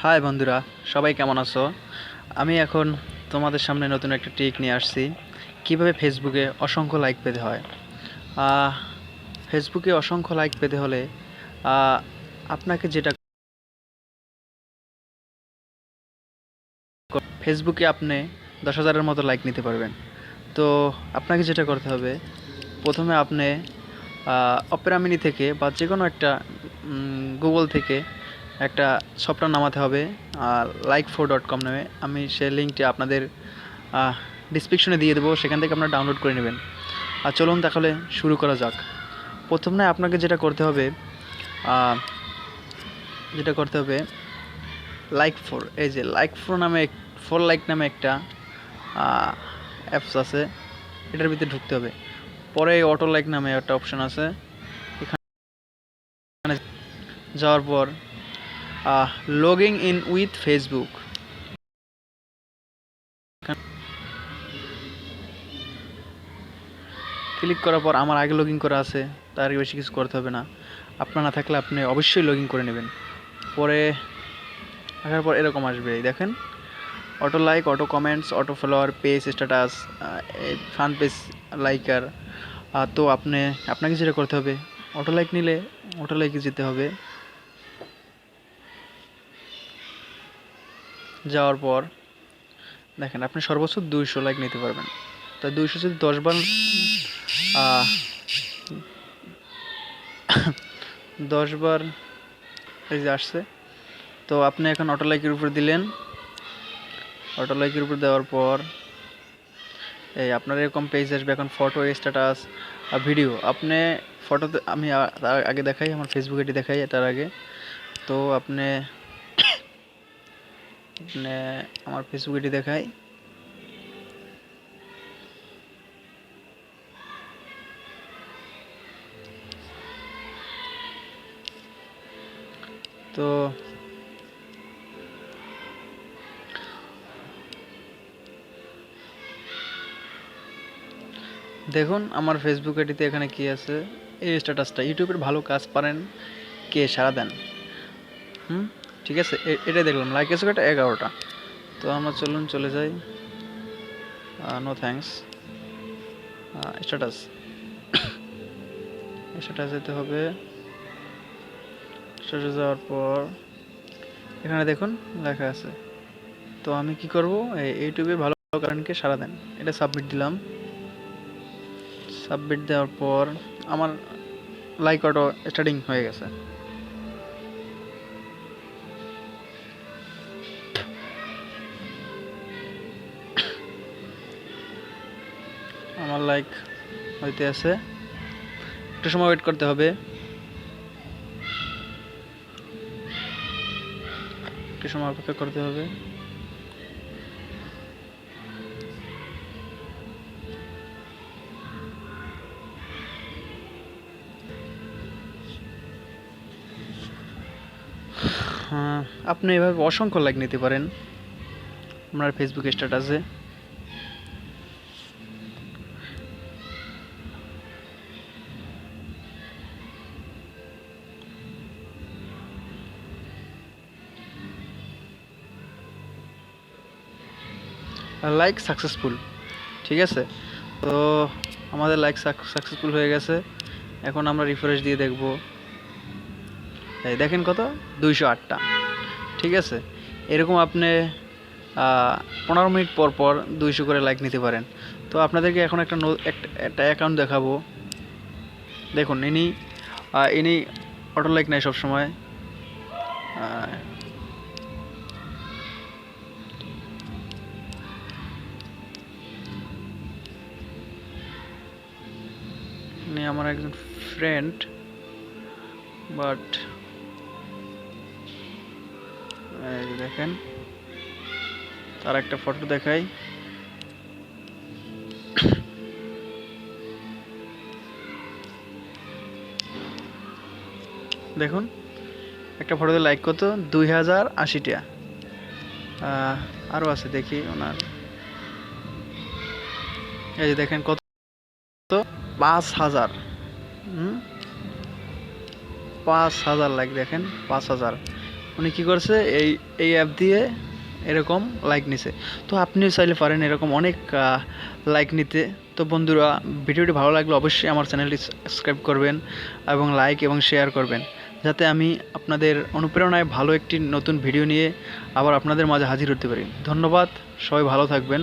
High বন্ধুরা, সবাই কেমন আছো? আমি এখন তোমাদের সামনে নতুন একটা ট্রিক নিয়ে আসছি, কীভাবে ফেসবুকে অসংখ্য লাইক পেতে হয়। ফেসবুকে অসংখ্য লাইক পেতে হলে আপনাকে যেটা ফেসবুকে আপনি দশ হাজারের মতো লাইক নিতে পারবেন। তো আপনাকে যেটা করতে হবে, প্রথমে আপনি অপেরা মিনি থেকে বা যে কোনো একটা গুগল থেকে একটা সফটওয়্যার নামাতে হবে লাইক ফোর ডট কম নামে। আমি সেই লিঙ্কটি আপনাদের ডিসক্রিপশনে দিয়ে দেবো, সেখান থেকে আপনারা ডাউনলোড করে নেবেন। আর চলুন তাহলে শুরু করা যাক। প্রথমে আপনাকে যেটা করতে হবে যেটা করতে হবে লাইক ফোর এই যে লাইক ফোর নামে ফোর লাইক নামে একটা অ্যাপস আছে, এটার ভিতরে ঢুকতে হবে। পরে অটো লাইক নামে একটা অপশন আছে। এখানে যাওয়ার পর logging in with Facebook click করার পর আমার আগে লগইন করা আছে, তার বেশি কিছু করতে হবে না। আপনার না থাকলে আপনি অবশ্যই লগইন করে নেবেন। পরে আসার পর এরকম আসবে দেখেন। Auto like auto comments auto follower page status fun page liker তো আপনি, আপনাকে যেটা করতে হবে অটো লাইক নিলে অটো লাইকে যেতে হবে। যাওয়ার পর, দেখেন, আপনি সর্বোচ্চ দুইশো লাইক নিতে পারবেন। তো দুইশো যদি দশবার দশবার এই যে আসছে, তো আপনি এখন অটো লাইকের উপর দিলেন। অটো লাইকের উপর দেওয়ার পর, এই আপনার এরকম পেজ আসবে এখন ফটো স্ট্যাটাস আর ভিডিও আপনি ফটোতে আমি আগে দেখাই, আমার ফেসবুক আইডি দেখাই তার আগে। তো আপনি আপনি আমার ফেসবুক আইডি দেখাই। তো দেখুন, আমার ফেসবুক আইডিতে এখানে কি আছে? এই স্ট্যাটাসটা ইউটিউবের ভালো কাজ পারেন কে সারা দেন। হুম? ঠিক আছে? এটাই দেখলাম। লাইক এসে কটা এগারোটা। তো আমরা চলুন, চলে যাই। নো থ্যাঙ্কস স্ট্যাটাস স্ট্যাটাস যেতে হবে। স্ট্যাটাস যাওয়ার পর, এখানে দেখুন, লেখা আছে। তো আমি কি করব? ইউটিউবে ভালো কারণকে সারা দেন। এটা সাবমিট দিলাম। সাবমিট দেওয়ার পর, আমার লাইক অটো স্টার্টিং হয়ে গেছে। আমার লাইক হইতে আছে। একটু সময় ওয়েট করতে হবে। একটু সময় অপেক্ষা করতে হবে। হ্যাঁ আপনি এভাবে অসংখ্য লাইক নিতে পারেন। আপনার ফেসবুক স্ট্যাটাসে লাইক সাকসেসফুল ঠিক আছে? তো আমাদের লাইক সাকসেসফুল হয়ে গেছে। এখন আমরা রিফ্রেশ দিয়ে দেখব। এই দেখেন কত? দুইশো আটটা। ঠিক আছে? এরকম আপনি পনেরো মিনিট পর পর দুইশো করে লাইক নিতে পারেন। তো আপনাদেরকে এখন একটা একটা- অ্যাকাউন্ট দেখাবো। দেখুন, ইনি ইনি অটো লাইক নেয় সবসময়। আহ, আমার একজন ফ্রেন্ড বাট দেখেন তার একটা ফটো দেখাই। দেখুন একটা ফটোতে লাইক কত? দুই হাজার আশিটা আরও আছে দেখি ওনার। এই যে দেখেন কত? পাঁচ হাজার। পাঁচ হাজার লাইক দেখেন, পাঁচ হাজার। উনি কী করছে, এই এই অ্যাপ দিয়ে এরকম লাইক নিছে। তো আপনিও চাইলে পারেন এরকম অনেক লাইক নিতে। তো বন্ধুরা, ভিডিওটি ভালো লাগলে অবশ্যই আমার চ্যানেলটি সাবস্ক্রাইব করবেন এবং লাইক এবং শেয়ার করবেন। যাতে আমি আপনাদের অনুপ্রেরণায় ভালো একটি নতুন ভিডিও নিয়ে আবার আপনাদের মাঝে হাজির হতে পারি। ধন্যবাদ, সবাই ভালো থাকবেন।